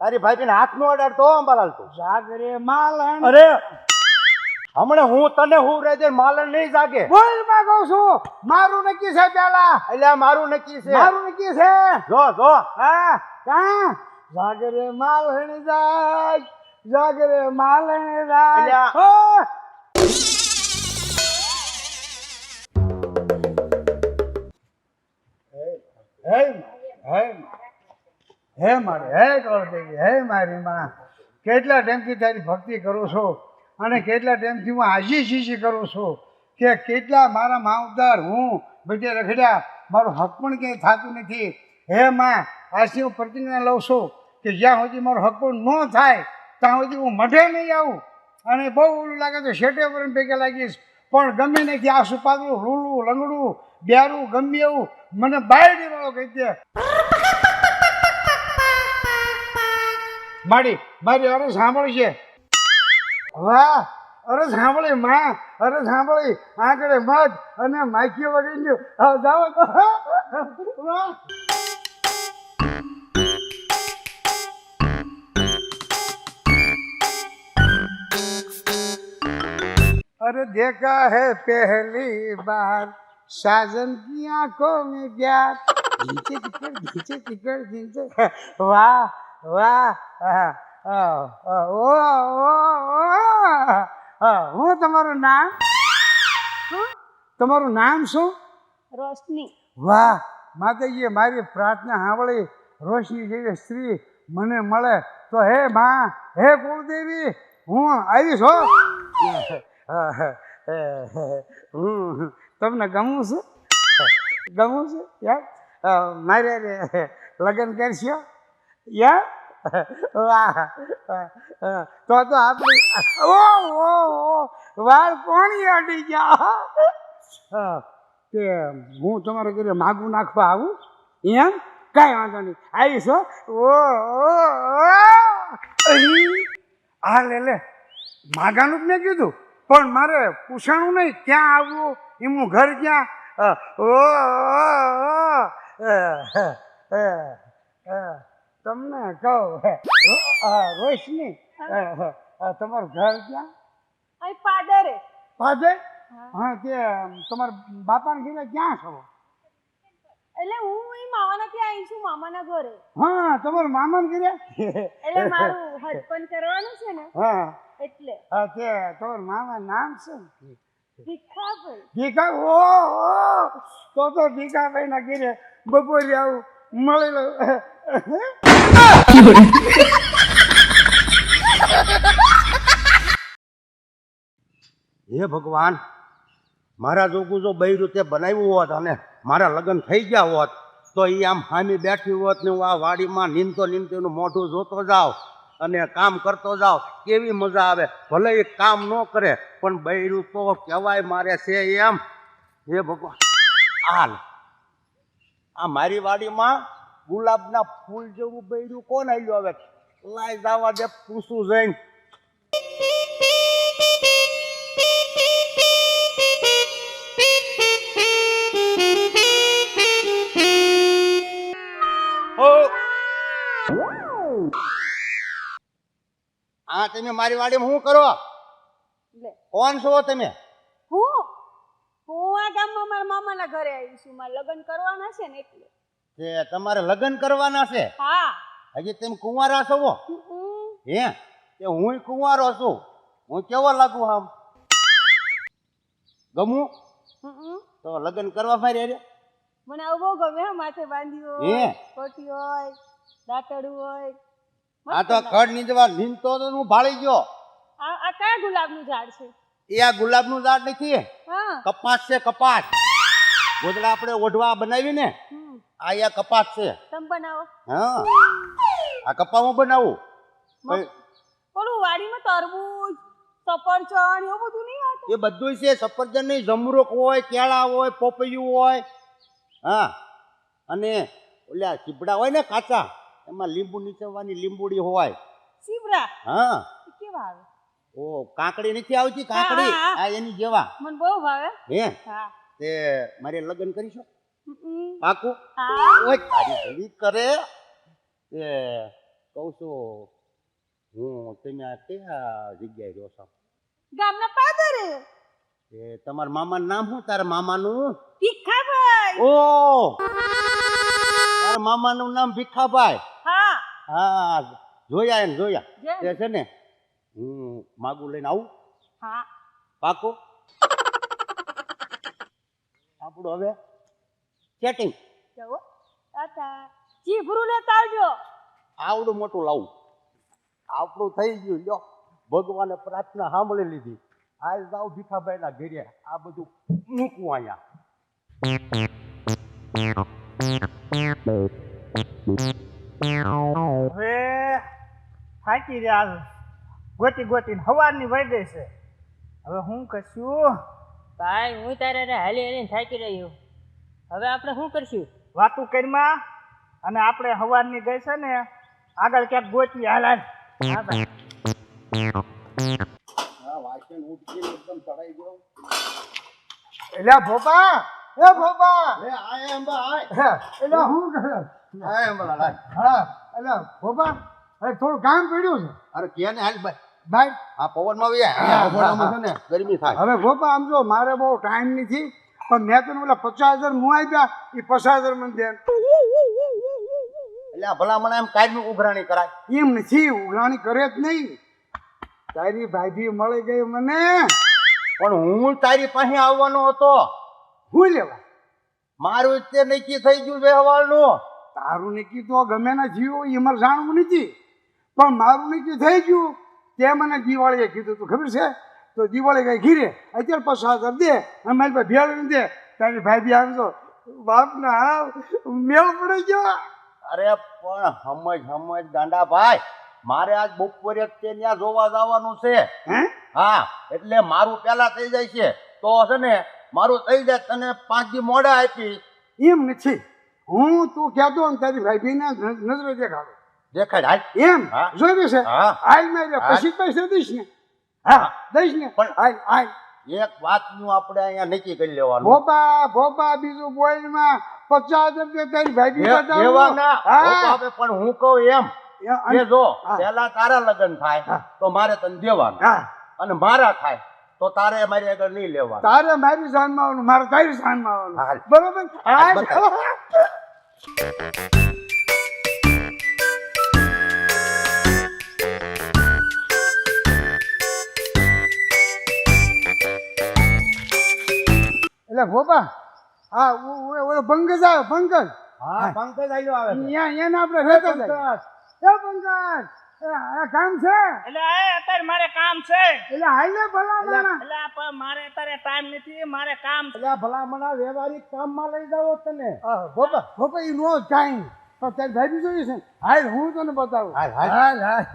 તારી ભાઈ હાથ નો અડાડતો અંબાલાલ તું. જાગરે માલણ. અરે હમણાં હું તને હું છે માલણ નહીં જાગે. બોલમાં કહું છું મારું નક્કી છે પેલા. એટલે મારું નક્કી છે. મારું નક્કી છે. જો જો. હા કા? જાગરે માલણ જાય જાગરે માલણ જાય. હો! હે હે હે મારે, હે કળદેવી, હે મારી માં, કેટલા ટાઈમથી તારી ભક્તિ કરું છું અને કેટલા ટાઈમથી હું આજી શીશી કરું છું કે કેટલા મારા માવદાર હું બધે રખડ્યા, મારું હક પણ ક્યાંય થતું નથી. હે માં આજથી હું પ્રતિજ્ઞા લઉં છું કે જ્યાં સુધી મારું હક પણ ન થાય, ત્યાં સુધી હું મઢે નહીં આવું. અને બહુ ઓલું લાગે તો શેટે પર ભેગા લાગીશ, પણ ગમે નથી આ પાતળું રૂલું, લંગડું બ્યારું ગમે એવું મને બાયડી વાળો કહી દે. માડી મારી અરે સાંભળી છે વાહ અરે સાંભળી માં અરે સાંભળી આગળ મધ અને માખીઓ વગી ગયું હવે જાઓ તો વાહ अरे देखा है पहली बार साजन की आंखों में प्यार नीचे टिकट नीचे टिकट नीचे वाह वाह હા, હા, હા, ઓ ઓ હું તમારું નામ? તમારું નામ શું? રોશની. વાહ માતાજીએ મારી પ્રાર્થના સાંભળી. રોશની જેવી સ્ત્રી મને મળે તો હે માં હે કુળદેવી હું આવીશ હો. હું તમને ગમું છું? ગમું છું? યાર મારે લગ્ન કરશો? યાર વાહ. તો તો આપણી ઓ ઓ ઓ. વાળ કોણી અડી ગયા? હા. કે હું તમારે ઘરે માગું નાખવા આવું? એમ? કાંઈ વાંધો નહીં. આવીશ હો. ઓ. આ લે લે. માગાનું જ મેં કીધું. પણ મારે પૂછાણું નહીં. ક્યાં આવવું એમનું ઘર ક્યાં? ઓ હે અ, અ, તમને કહું રોશની તમારું ઘર ક્યાં? અહીં પાદરે. પાદરે? હા. તે તમારા બાપાને ઘરે ક્યાં છો? એટલે હું અહીં મામાના ત્યાં આવી છું મામાના ઘરે. હા તમારા મામાને ઘરે? એટલે મારું હસબન્ડ કરવાનું છે ને હા. એટલે. હા તે તમારા મામા નામ શું? ભીખાભાઈ. ભીખા ઓ ઓ તો તો ભીખાભાઈ ના ઘરે બપોરે આવું મળી લો હે ભગવાન, મારા જોગું જો બૈરું તે બનાવ્યું હોત અને મારા લગ્ન થઈ ગયા હોત, તો એ આમ હામી બેઠી હોત ને હું આ વાડીમાં નીંદતો નીંદતો એનું મોઢું જોતો જાઉં અને કામ કરતો જાઓ કેવી મજા આવે. ભલે એ કામ ન કરે, પણ બૈરું તો કહેવાય મારે છે એમ. હે ભગવાન, હાલ. આ મારી વાડીમાં ગુલાબના ફૂલ જેવું બૈરું કોણ આવ્યું હવે? લાય જવા દે પૂછું જઈને. આ તમે મારી વાડીમાં શું કરો? કોણ છો તમે? હું? હું આ ગામમાં મારા મામાના ઘરે આવી છું. મારા લગ્ન કરવાના છે ને એટલે. તે તમારે લગ્ન કરવાના છે? હા. હજી તમે કુંવારા છો હે? કે હું? કુંવારો છું. હું કેવો લાગુ આમ? ગમું. તો લગ્ન કરવા ફરી અરે મને આવું બહુ ગમે માથે બાંધ્યું હે? હોય કોટી હોય. દાતડું હોય આ તો. ખડ નીચવા નીંદતો તો હું ભાળી ગયો. આ આ કયા ગુલાબનું ઝાડ છે? એ આ ગુલાબનું ઝાડ નથી. હા. કપાસ છે કપાસ. ગોદડા આપણે ઓઢવા બનાવી ને હમ. આ યા કપાસ છે. તમે બનાવો. હા. આ કપામાં બનાવું. ઓલું વાડીમાં તરબૂચ સફરજન એવું બધું નહીં આવતું એ બધું છે. સફરજન નહીં. જમરૂક હોય કેળા હોય પોપૈયું હોય. હા. અને ઓલા ચીપડા હોય ને કાચા એમાં લીંબુ નીચવવાની લીંબુડી હોય. ચીબડા? હા. કેવા આવે? ઓ કાકડી નથી આવતી? કાકડી. આ એની જેવા. મને બહુ ભાવે. હે? હા. તે મારે લગ્ન કરીશું. પાકું? ઓય તારી ભલી કરે. એ કહું છું હું તમે આ કયા જગ્યાએ રહ્યો છો? ગામના પાદરે. એ તમારા મામાનું નામ શું? તારા મામાનું? ભીખાભાઈ. ઓ! તારા મામાનું નામ ભીખાભાઈ. હા. હા જોયા એને જોયા. તે છે ને હું માગું લઈને આવું. હા. પાકો? આપણું હવે. સેટિંગ જવો તાતા જી ભરું તાળજો આવડું મોટું લાવું. આપણું થઈ ગયું લ્યો. ભગવાને પ્રાર્થના સાંભળી લીધી. આજ જાઉં ભીખાભાઈના ઘેરે. આ બધું મૂકવું અહીંયા. હવે થાકી રહ્યા ગોતી ગોતીને હવારની વહી ગઈ છે. હવે હું કશું? ભાઈ હું તારે હાલી હાલી હાલીને થાકી રહ્યો. હવે આપણે શું કરશું? વાતું કરીમાં અને આપણે હવારની ગઈ છે ને આગળ ક્યાંક ગોચી હાલ હાલ. હા ભાઈ. હા વાસણ ઉઠીને એકદમ ચડાઈ ગયો એલા ભોપા એ ભોપા. એ આય અંબા આય. એલા હું કરે? આય અંબા લાય હા એલા ભોપા અરે થોડું કામ પડ્યું છે. અરે કે ને હાલ ભાઈ. ભાઈ આ પવનમાં વે અહીંયા પવનમાં છે ને ગરમી થાય. હવે ભોપા આમ જો મારે બહુ ટાઈમ નથી. પણ મેં તને ઓલા પચાસ હજાર મું આપ્યા એ પચાસ હજાર મને દે. એટલે ભલામણ એમ કાયમી ઉઘરાણી કરાય. એમ નથી ઉઘરાણી કરે જ નહીં. તારી ભાભી મળી ગઈ મને. પણ હું તારી પાસે આવવાનો હતો. હું લેવા? મારું તે નક્કી થઈ ગયું વ્યવહારનું તારું નક્કી તો ગમે ના જીવો એ મારે જાણવું નથી. પણ મારું નક્કી થઈ ગયું તે મને દિવાળીએ કીધું તું ખબર છે? તો દિવાળી કઈ ઘીરે. અત્યારે પચાસ હજાર દે. અને મારી પાસે ભેળ દે. તારી ભાભી આવજો બાપના ના મેળ પડી ગયો. અરે પણ સમજ સમજ ગાંડા ભાઈ. મારે આજ બપોરે જ તે ત્યાં જોવા જવાનું છે. હે? હા એટલે મારું પેલા થઈ જાય છે. તો છે ને મારું થઈ જાય તને પાંચ દી મોડા આપી. એમ નથી. હું તું કહેતો ને તારી ભાભીને ને નજરે દેખાડો. દેખાડ હાલ. એમ. જોઈ છે? હાલ મેં પછી પૈસા દઈશ ને? હા દઈશ ને. પણ- હાલ હાલ. એક વાતનું આપણે અહીંયા નક્કી કરી લેવાનું. ભોપા ભોપા બીજું બોલમાં પચાસ રૂપિયા તારી હવે પણ હું કહું એમ. એ જો પેલા તારા લગ્ન થાય. તો મારે તને દેવાનું. હા. અને મારા થાય તો તારે મારી આગળ નહીં લેવા તારે મારી જાનમાં આવવાનું મારે તારી હાલ. આવવાનું. બરોબર? એટલે ગોપા હા ઓ- ઓ- ઓલો પંકજ આવે પંકજ હા પંકજ આવ્યો આવે. અહીંયા એને આપણે રહેતો જાય એ પંકજ કામ છે એટલે એ અત્યારે મારે કામ છે એટલે હાલે ભલા માણા. એટલે મારે અત્યારે ટાઈમ નથી મારે કામ એટલે ભલામણા વ્યવહારિક કામમાં લઈ જાવ તને હા, ગોપા ભોપા ઈ નો ટાઈમ તો તારી ભાઈ જોઈએ છે? હાલ હું તને બતાવું હાલ, હાલ. હાલ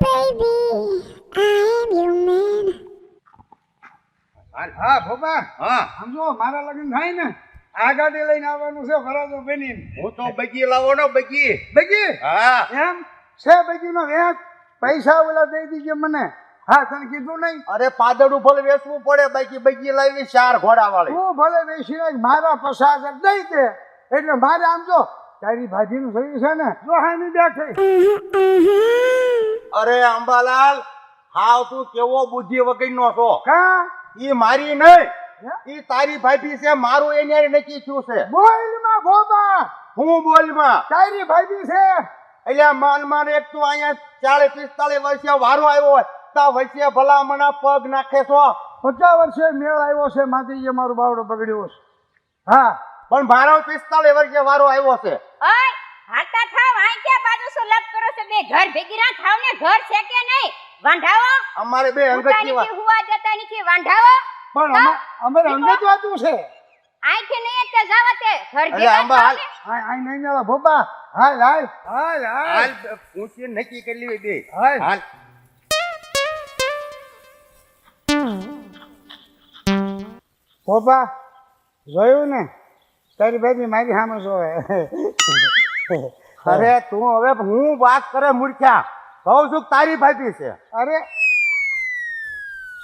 baby, I'm your man. હાલ. હા ભોપા. હા. સમજો મારા લગ્ન થાય ને આ ગાડી લઈને આવવાનું છે ફરાજો બેની હું તો બગી લાવો ને બગી. બગી? હા. એમ? છે બગીનો વેચ પૈસા ઓલા દઈ દીજે મને. હા તને કીધું નહીં. અરે પાદળ ભલે વેચવું પડે બાકી બગી લાવી ચાર ઘોડા વાળી હું ભલે બેસી રાખ, મારા પચાસ દઈ દે. એટલે મારે આમ જો તારી ભાભીનું થયું છે ને જો હામી બેઠી. અરે અંબાલાલ હાવ તું કેવો બુદ્ધિ વગરનો છો. કા? ઈ મારી નહીં. ઈ તારી ભાભી છે મારું એની નક્કી થયું છે. બોલમાં ભોબા હું બોલમાં? તારી ભાભી છે. એટલે માન માન એક તું અહીંયા ચાલીસ પિસ્તાલીસ વર્ષે વારો આવ્યો હોય તા વચ્ચે ભલામણા પગ નાખે છો. પચાસ વર્ષે મેળ આવ્યો છે માથી મારું બાવડો બગડ્યો છે. હા. પણ મારો પિસ્તાલીસ વર્ષે વારો આવ્યો છે. હાલતા થાવ આઈ બાજુ સુલભ કરો છો? બે ઘર ભેગી થાવ ને ઘર છે કે નહીં? વાંઢાવો અમારે બે અંગતની વાત કે હુવા જતા નથી વાંઢાવો પણ અમે- અમારે અંગત વાતું છે. આઈ કે નહીં તે જાવ તે ઘર ભેગા આંબા હાલ. ને. આ આ નહીં મેળા ભોપા. હાલ હાલ હાલ હાલ. પૂછીને નક્કી કરી લેવી બે. હાલ. હાલ. ભોપા જોયું ને? તારી બેબી મારી સામે જોવે અરે તું હવે હું વાત કરે મૂર્ખ્યા. કહું છું તારી ભાભી છે. અરે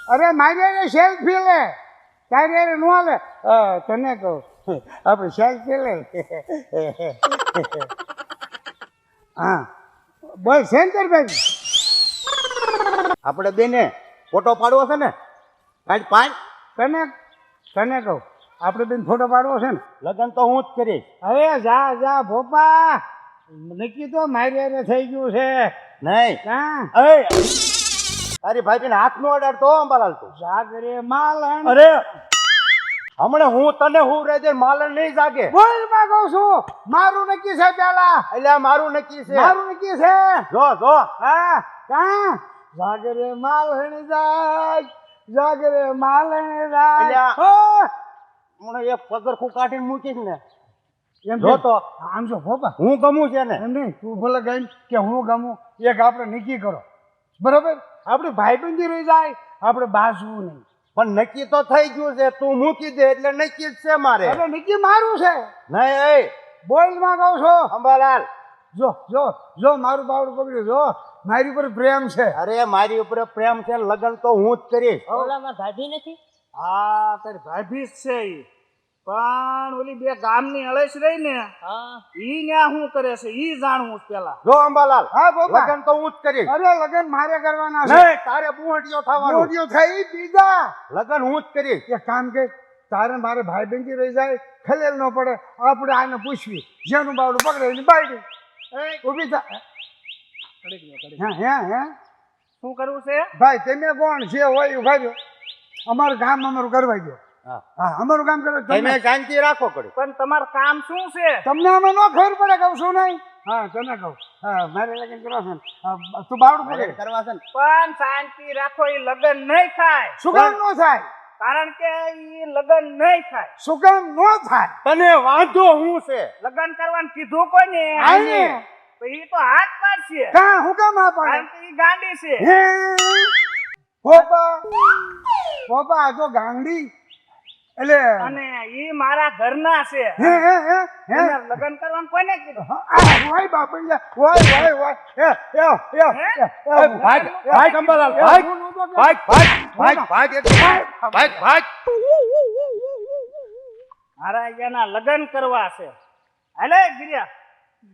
અરે મારી સેલ્ફી લે. તારી અરે નો લે. તને કહું. આપણે સેલ્ફી લે. હા. બોલ શંકરભાઈ આપણે બેને ફોટો પાડવો છે ને? કાંઈ પાડ તને તને કહું. આપણે બેન ફોટો પાડવો છે ને? લગ્ન તો હું જ કરીશ. હવે જા જા ભોપા. નક્કી તો મારી હારે થઈ ગયું છે. નહીં. હા તારી ભાભીને હાથ નો અડાડ તો અંબાલાલ તું. જાગરે માલણ. અરે હમણાં હું તને હું રે માલણ નહીં જાગે. બોલમાં કહું છું મારું નક્કી છે પેલા. એટલે મારું નક્કી છે. મારું નક્કી છે. જો જો. હા કા? જાગરે માલણ જાય જાગરે માલણ જાય. હમણાં એક પગરખું કાઢીને મૂકીશ ને. એમ જો તો. આમ જો ભોપા હું ગમું છે ને? એમ નહીં? તું ભલે ગઈ કે હું ગમું એક આપણે નક્કી કરો. બરાબર? આપણે ભાઈબંધી રહી જાય આપણે બાજવું નહીં. પણ નક્કી તો થઈ ગયું છે તું મૂકી દે એટલે નક્કી જ છે મારે. એટલે નક્કી મારું છે. નહીં એ. બોલમાં કહું છો. અંબાલાલ. જો જો જો મારું બાવડું પકડ્યું જો. મારી ઉપર પ્રેમ છે. અરે મારી ઉપર પ્રેમ છે લગ્ન તો હું જ કરીશ. ઓલામાં ભાભી નથી? હા તારી ભાભી જ છે ઈ. પણ ઓલી બે ગામની અળેશ રહી ને હા. ઈ ન્યા શું કરે છે? ઈ જાણવું છે પેલા. જો અંબાલાલ હા બાપા લગન તો હું જ કરીશ. અરે લગન મારે કરવાના છે. નહીં તારે બુહટીઓ થવાનો. થાય થઈ બીજા. લગન હું જ કરીશ. એક કામ કે તારે મારે ભાઈ બેનજી રહી જાય ખલેલ ન પડે આપણે આને પૂછવી. જેનું બાવડું પકડે એની બાયડી. ઊભી થા. હે હે હે. શું કરવું છે? ભાઈ તમે કોણ? જે હોય ઊભા રહ્યો. અમારું કામ અમારું કરવા દો હા. હા અમારું કામ કરો તમે શાંતિ રાખો પડે પણ તમારું કામ શું છે? તમને અમે ન ખબર પડે કહું છું નહીં? હા તને કહું. હા મારે લગ્ન કરવા છે તું બાવડું પડે કરવા છે પણ શાંતિ રાખો એ લગ્ન નહીં થાય. શું કામ ન થાય? કારણ કે એ લગ્ન નહીં થાય. સુગમ નો ન થાય? તને વાંધો હું છે? લગ્ન કરવાનું કીધું કોઈને? આને. તો એ તો હાથ પાડશે. કા હું કામ આ કારણ કે એ ગાંડી છે. હે? પોપા પોપા આ તો ગાંડી એટલે અને એ મારા ઘરના છે. હે હે હે લગ્ન કરવાનું કોને કીધું. વાય બાપડિયા હોય હોય એ એ એ એ ભાગ ભાગ અંબાલાલ ભાગ ભાગ ભાગ ભાગ ભાગ ભાગ ભાગ મારા અહીંયાના લગ્ન કરવા છે. હાલે ગિરિયા.